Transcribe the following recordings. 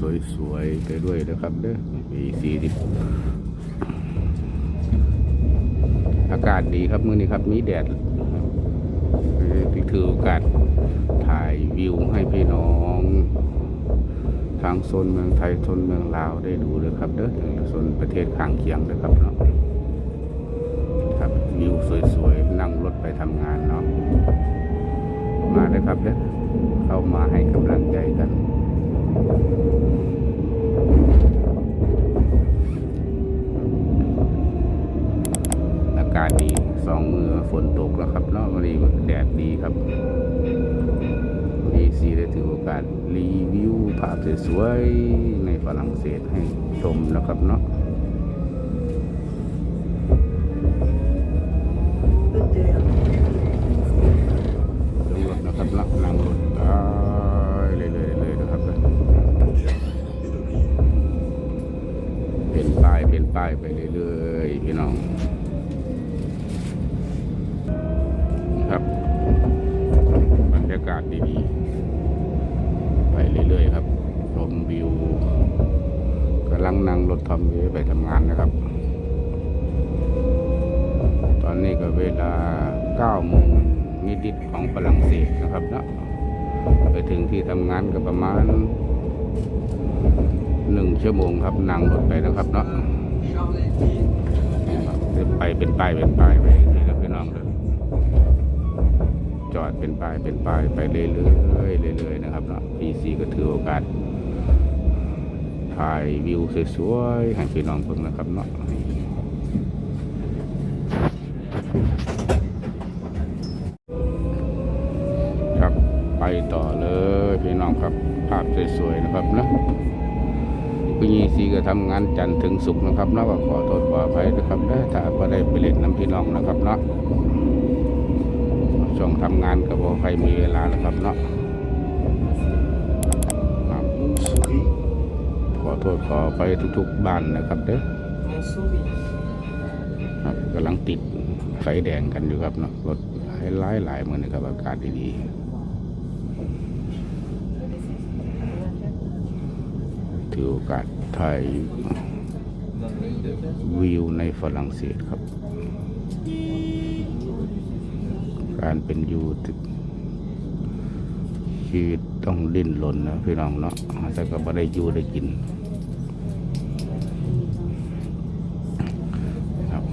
สวยๆไปด้วยนะครับเด้อปีสี่สิบอากาศดีครับมื้อนี้ครับ มีแดดที่ถือโอกาสถ่ายวิวให้พี่น้องทางโซนเมืองไทยโซนเมืองลาวได้ดูเลยครับเด้อโซนประเทศข้างเคียงนะครับเนาะครับวิวสวยๆ นั่งรถไปทำงานเนาะมาเลยครับเด้อเข้ามาให้กำลังใจกัน อากาศดีสองมือฝนตกแล้วครับเนาะวันนี้แดดดีครับดีซีได้ถือโอกาสรีวิวภาพสวยๆในฝรั่งเศสให้ชมนะครับเนาะลง ป้ายไปเรื่อยๆพี่น้องครับบรรยากาศดีๆ ไปเรื่อยๆครับ ชมวิวกำลังนั่งรถทอมเวย์ไปทำงานนะครับ ตอนนี้ก็เวลา9โมงนิดๆของฝรั่งเศสนะครับเนาะไปถึงที่ทำงานก็ประมาณหนึ่งชั่วโมงครับนั่งรถไปนะครับเนาะ ไปเป็นป้ายเป็นป้ายไปนี่นะพี่น้องเลยจอดเป็นป้ายเป็นป้ายไปเรื่อยๆเรื่อยๆนะครับเนาะพีซีก็ถือโอกาสถ่ายวิวสวยๆให้พี่น้องเพิ่งนะครับเนาะครับไปต่อเลยพี่น้องครับภาพสวยๆนะครับนะ คุณยีซีก็ทำงานจันทร์ถึงศุกร์นะครับนะก็ขอโทษขออภัยนะครับนะถ้าก็ได้ไปเล่นน้ำพี่น้องนะครับเนาะช่วงทำงานก็บอกใครมีเวลาแล้วครับเนาะขอโทษขออภัยทุกๆบ้านนะครับเด้อครับกำลังติดไฟแดงกันอยู่ครับเนาะรถหลายหลายๆมือนะครับอากาศดีๆ ถือโอกาสถ่ายวิวในฝรั่งเศสครับ การเป็นอยู่ชีวิตต้องดิ้นรนนะพี่น้องเนาะแต่ก็ไม่ได้อยู่ได้กินครับ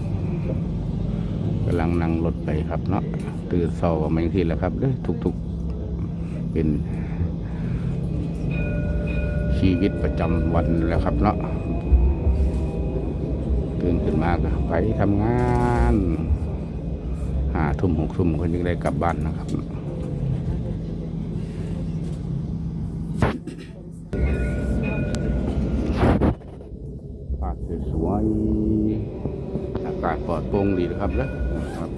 กำลังนั่งรถไปครับเนาะตื่นเช้าก็มาองที่แหล้วครับเด้อทุกๆเป็น ชีวิตประจำวันแล้วครับเนาะตื่นขึ้นมาก็ไปทำงานห้าทุ่มหกทุ่มคนยังได้กลับบ้านนะครับภาพสวยอากาศปลอดโปร่งดีนะครับนะครับ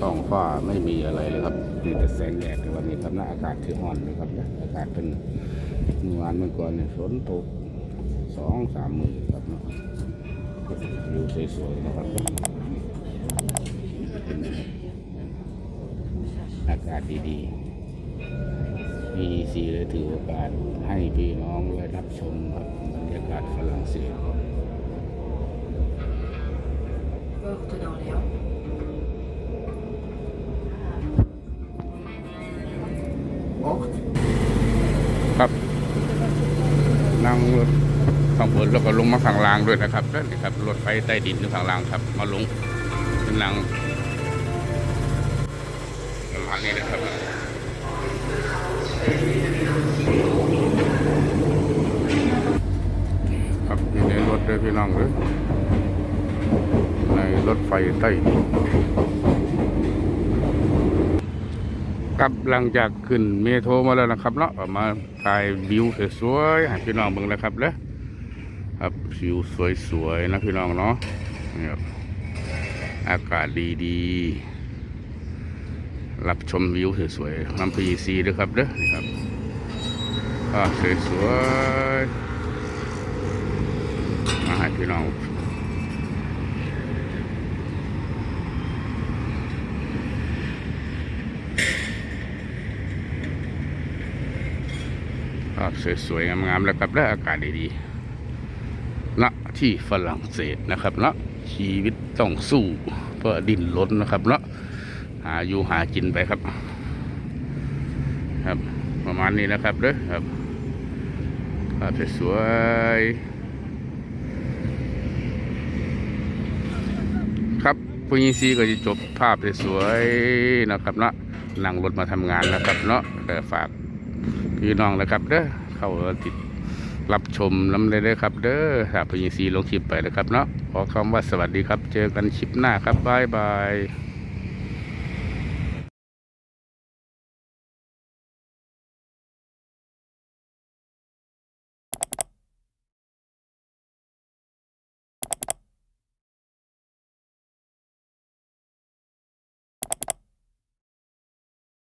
ท้องฟ้าไม่มีอะไรเลยครับมีแต่แสงแดดในวันนี้ครับหน้าอากาศคืออ่อนเลยครับนะอากาศเป็น เมื่อวานเมื่อก่อนเนี่ยฝนตกสองสามมือครับเนาะวิวสวยๆนะครับ อากาศดีๆ มีสีเลยถือโอกาสให้พี่น้องได้รับชมครับบรรยากาศฝรั่งเศส Porte d'Orléans. ครับ นั่งรถข้างบนแล้วก็ลงมาข้างล่างด้วยนะครับนี่ครับรถไฟใต้ดินอยู่ข้างล่างครับ มาลงเป็นลังประมาณนี้นะครับครับอยู่ในรถเลยพี่น้องเลยในรถไฟใต้ดินครับหลังจากขึ้นเมโทรมาแล้วนะครับเนาะมา ถ่ายวิวสวยๆให้พี่น้องเบิ่งแล้วครับเด้อครับวิวสวยๆนะพี่น้องเนาะนี่ครับอากาศดีๆ รับชมวิวสวยๆน้ำพีซีด้วยครับเด้อนี่ครับภาสวยๆมาให้พี่น้อง ภาพสวยๆงามๆแล้วครับแล้วอากาศดีๆณที่ฝรั่งเศสนะครับเนาะชีวิตต้องสู้เพื่อดิ้นรนนะครับเนาะหาอยู่หากินไปครับ ครับ ประมาณนี้นะครับเด้อครับภาพสวยๆครับปุญญซีก็จะจบภาพสวยๆนะครับเนาะนั่งรถมาทำงานนะครับเนาะฝาก พี่น้องนะครับเด้อเข้าติดรับชมน้ำเลยเด้อครับ เด้อถ้าพยิงซีลงคลิปไปนะครับเนาะขอคำว่าสวัสดีครับ เจอกันคลิปหน้าครับบ๊ายบาย